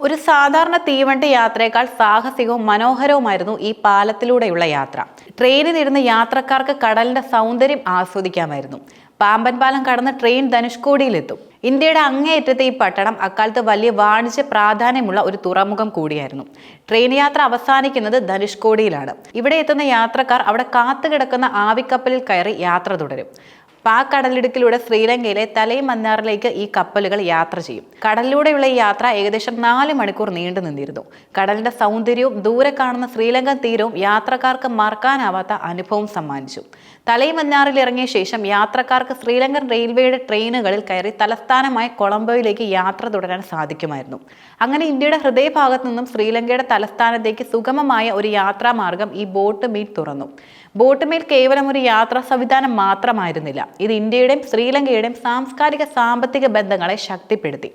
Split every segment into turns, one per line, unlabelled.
ഒരു സാധാരണ തീവണ്ടി യാത്രയേക്കാൾ സാഹസികവും മനോഹരവുമായിരുന്നു ഈ പാലത്തിലൂടെയുള്ള യാത്ര. ട്രെയിനിലിരുന്ന് യാത്രക്കാർക്ക് കടലിന്റെ സൗന്ദര്യം ആസ്വദിക്കാമായിരുന്നു. പാമ്പൻ പാലം കടന്ന് ട്രെയിൻ ധനുഷ്കോടിയിലെത്തും. ഇന്ത്യയുടെ അങ്ങേയറ്റത്തെ ഈ പട്ടണം അക്കാലത്ത് വലിയ വാണിജ്യ പ്രാധാന്യമുള്ള ഒരു തുറമുഖം കൂടിയായിരുന്നു. ട്രെയിൻ യാത്ര അവസാനിക്കുന്നത് ധനുഷ്കോടിയിലാണ്. ഇവിടെ എത്തുന്ന യാത്രക്കാർ അവിടെ കാത്തുകിടക്കുന്ന ആവിക്കപ്പലിൽ കയറി യാത്ര തുടരും. പാക് കടലിടുക്കിലൂടെ ശ്രീലങ്കയിലെ തലയും മന്നാറിലേക്ക് ഈ കപ്പലുകൾ യാത്ര ചെയ്യും. കടലിലൂടെയുള്ള ഈ യാത്ര ഏകദേശം നാല് മണിക്കൂർ നീണ്ടു നിന്നിരുന്നു. കടലിന്റെ സൗന്ദര്യവും ദൂരെ കാണുന്ന ശ്രീലങ്കൻ തീരവും യാത്രക്കാർക്ക് മറക്കാനാവാത്ത അനുഭവം സമ്മാനിച്ചു. തലയും മന്നാറിൽ ഇറങ്ങിയ ശേഷം യാത്രക്കാർക്ക് ശ്രീലങ്കൻ റെയിൽവേയുടെ ട്രെയിനുകളിൽ കയറി തലസ്ഥാനമായ കൊളംബോയിലേക്ക് യാത്ര തുടരാൻ സാധിക്കുമായിരുന്നു. അങ്ങനെ ഇന്ത്യയുടെ ഹൃദയഭാഗത്തു നിന്നും ശ്രീലങ്കയുടെ തലസ്ഥാനത്തേക്ക് സുഗമമായ ഒരു യാത്രാമാർഗം ഈ ബോട്ട് മീറ്റ് തുറന്നു. ബോട്ട് മേൽ കേവലം ഒരു യാത്രാ സംവിധാനം മാത്രമായിരുന്നില്ല. ഇത് ഇന്ത്യയുടെയും ശ്രീലങ്കയുടെയും സാംസ്കാരിക സാമ്പത്തിക ബന്ധങ്ങളെ ശക്തിപ്പെടുത്തി.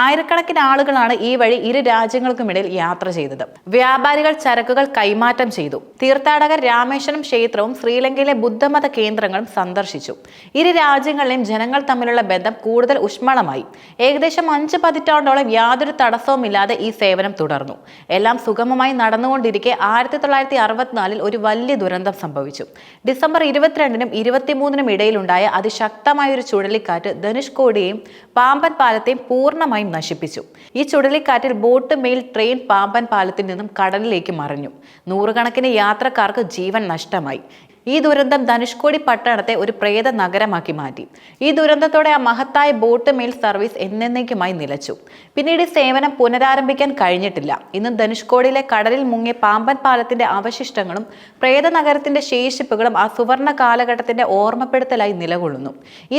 ആയിരക്കണക്കിന് ആളുകളാണ് ഈ വഴി ഇരു രാജ്യങ്ങൾക്കുമിടയിൽ യാത്ര ചെയ്തത്. വ്യാപാരികൾ ചരക്കുകൾ കൈമാറ്റം ചെയ്തു. തീർത്ഥാടകർ രാമേശ്വരം ക്ഷേത്രവും ശ്രീലങ്കയിലെ ബുദ്ധമത കേന്ദ്രങ്ങളും സന്ദർശിച്ചു. ഇരു രാജ്യങ്ങളിലെയും ജനങ്ങൾ തമ്മിലുള്ള ബന്ധം കൂടുതൽ ഉഷ്മളമായി ഏകദേശം അഞ്ച് പതിറ്റാണ്ടോളം യാതൊരു തടസ്സവുമില്ലാതെ ഈ സേവനം തുടർന്നു. എല്ലാം സുഗമമായി നടന്നുകൊണ്ടിരിക്കെ ആയിരത്തി തൊള്ളായിരത്തി അറുപത്തിനാലിൽ ഒരു വലിയ ദുരന്തം സംഭവിച്ചു. ഡിസംബർ ഇരുപത്തിരണ്ടിനും ഇരുപത്തിമൂന്നിനും ഇടയിലുണ്ടായ അതിശക്തമായ ഒരു ചുഴലിക്കാറ്റ് ധനുഷ്കോടിയെയും പാമ്പൻ പാലത്തെയും പൂർണമായും നശിപ്പിച്ചു. ഈ ചുഴലിക്കാറ്റിൽ ബോട്ട് മെയിൽ ട്രെയിൻ പാമ്പൻ പാലത്തിൽ നിന്നും കടലിലേക്ക് മറിഞ്ഞു. നൂറുകണക്കിന് യാത്രക്കാർക്ക് ജീവൻ നഷ്ടമായി. ഈ ദുരന്തം ധനുഷ്കോടി പട്ടണത്തെ ഒരു പ്രേത നഗരമാക്കി മാറ്റി. ഈ ദുരന്തത്തോടെ ആ മഹത്തായ ബോട്ട് മെയിൽ സർവീസ് എന്നേക്കുമായി നിലച്ചു. പിന്നീട് സേവനം പുനരാരംഭിക്കാൻ കഴിഞ്ഞിട്ടില്ല. ഇന്ന് ധനുഷ്കോടിയിലെ കടലിൽ മുങ്ങിയ പാമ്പൻ പാലത്തിന്റെ അവശിഷ്ടങ്ങളും പ്രേത നഗരത്തിന്റെ ശേഷിപ്പുകളും ആ സുവർണ കാലഘട്ടത്തിന്റെ ഓർമ്മപ്പെടുത്തലായി നിലകൊള്ളുന്നു.